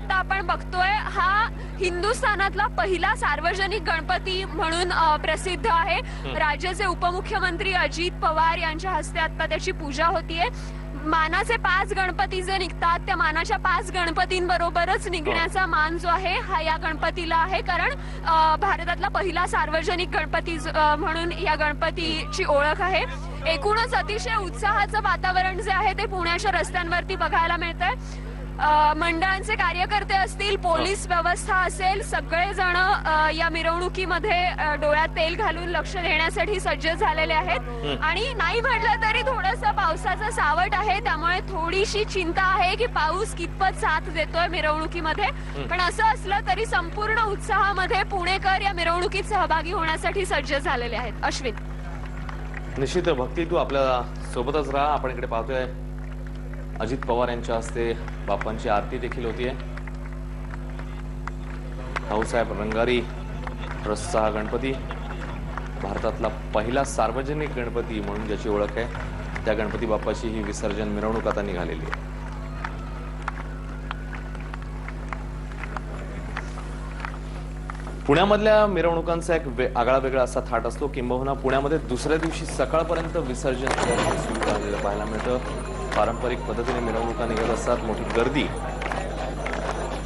आता आपण बघतोय हा हिंदुस्थानातला पहिला सार्वजनिक गणपती म्हणून प्रसिद्ध आहे. राज्याचे उपमुख्यमंत्री अजित पवार यांच्या हस्ते आता त्याची पूजा होतीये. मानाचे पाच गणपती जे निघतात त्या मानाच्या पाच गणपतींबरोबरच निघण्याचा मान जो आहे हा या गणपतीला आहे. कारण भारतातला पहिला सार्वजनिक गणपती म्हणून या गणपतीची ओळख आहे. एकूणच अतिशय उत्साहाचं वातावरण जे आहे ते पुण्याच्या रस्त्यांवरती बघायला मिळतंय. मंडळांचे कार्यकर्ते असतील पोलीस व्यवस्था असेल सगळेजण या मिरवणुकीमध्ये डोळ्यात तेल घालून लक्ष देण्यासाठी सज्ज झालेले आहेत. आणि नाही म्हटलं तरी थोडस पावसाचं सावट आहे त्यामुळे थोडीशी चिंता आहे की पाऊस कितपत साथ देतोय मिरवणुकीमध्ये. पण असं असलं तरी संपूर्ण उत्साहामध्ये पुणेकर या मिरवणुकीत सहभागी होण्यासाठी सज्ज झालेले आहेत. अश्विन. निश्चित भक्ती तू आपल्या सोबतच राहा आपण इकडे पाहतोय. अजित पवार यांच्या हस्ते बापांची आरती देखील होतीये. भाऊसाहेब रंगारी ट्रस्टचा हा गणपती भारतातला पहिला सार्वजनिक गणपती म्हणून ज्याची ओळख आहे त्या गणपती बाप्पाची ही विसर्जन मिरवणूक आता निघालेली आहे. पुण्यामधल्या मिरवणुकांचा एक वे- आगळा वेगळा असा थाट असतो किंबहुना पुण्यामध्ये दुसऱ्या दिवशी सकाळपर्यंत विसर्जन सुरू झालेलं पाहायला मिळतं. पारंपरिक पद्धतीने मिरवणुका निघत असतात. मोठी गर्दी.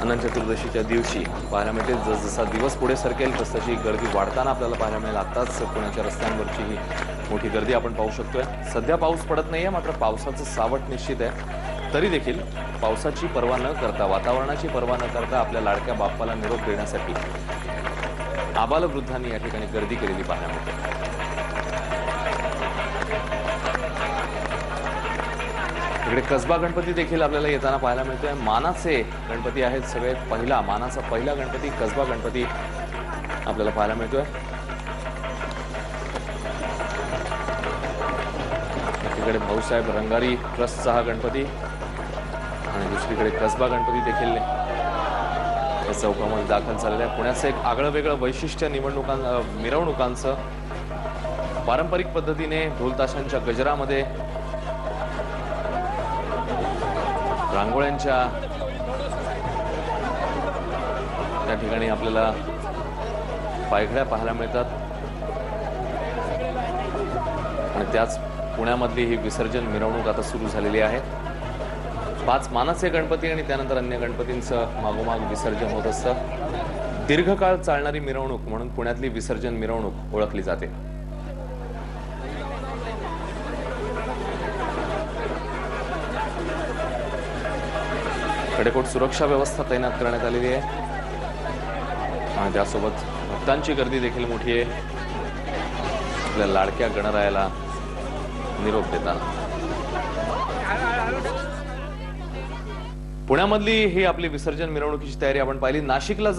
अनंत चतुर्दशीच्या दिवशी पाहायला मिळते. जसजसा दिवस पुढे सरकेल तसतशी गर्दी वाढताना आपल्याला पाहायला मिळेल. आत्ताच पुण्याच्या रस्त्यांवरची ही मोठी गर्दी आपण पाहू शकतोय. सध्या पाऊस पडत नाही आहे मात्र पावसाचं सावट निश्चित आहे. तरी देखील पावसाची पर्वा न करता वातावरणाची पर्वा न करता आपल्या लाडक्या बाप्पाला निरोप देण्यासाठी आबालवृद्धांनी या ठिकाणी गर्दी केलेली पाहायला मिळते. इकडे कसबा गणपती देखील आपल्याला येताना पाहायला मिळतोय. मानाचे गणपती आहेत सगळे पहिला मानाचा पहिला गणपती कसबा गणपती आपल्याला पाहायला मिळतोय. एकीकडे भाऊसाहेब रंगारी ट्रस्टचा हा गणपती आणि दुसरीकडे कसबा गणपती देखील या चौकामध्ये दाखल झालेला आहे. पुण्याचं एक आगळं वेगळं वैशिष्ट्य निवडणुकां मिरवणुकांचं पारंपरिक पद्धतीने ढोलताशांच्या गजरामध्ये रांगोळ्यांच्या त्या ठिकाणी आपल्याला पायघड्या पाहायला मिळतात. आणि त्याच पुण्यामधली ही विसर्जन मिरवणूक आता सुरू झालेली आहे. पाच मानाचे गणपती आणि त्यानंतर अन्य गणपतींचं मागोमाग विसर्जन होत असतं. दीर्घकाळ चालणारी मिरवणूक म्हणून पुण्यातली विसर्जन मिरवणूक ओळखली जाते. कडेकोट सुरक्षा व्यवस्था तैनात करण्यात आलेली आहे. आणि त्यासोबत भक्तांची गर्दी देखील मोठी आहे. आपल्या लाडक्या गणरायाला निरोप देताना. पुण्यामधली ही आपली विसर्जन मिरवणुकीची तयारी आपण पाहिली. नाशिकला